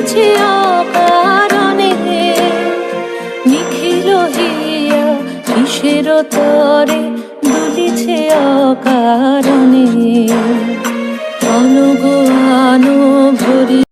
হয়েছি অকারণে নিখিল হইয়া কিসের তরে দুলিছে অকারণে অনুগুয়ানো ভরি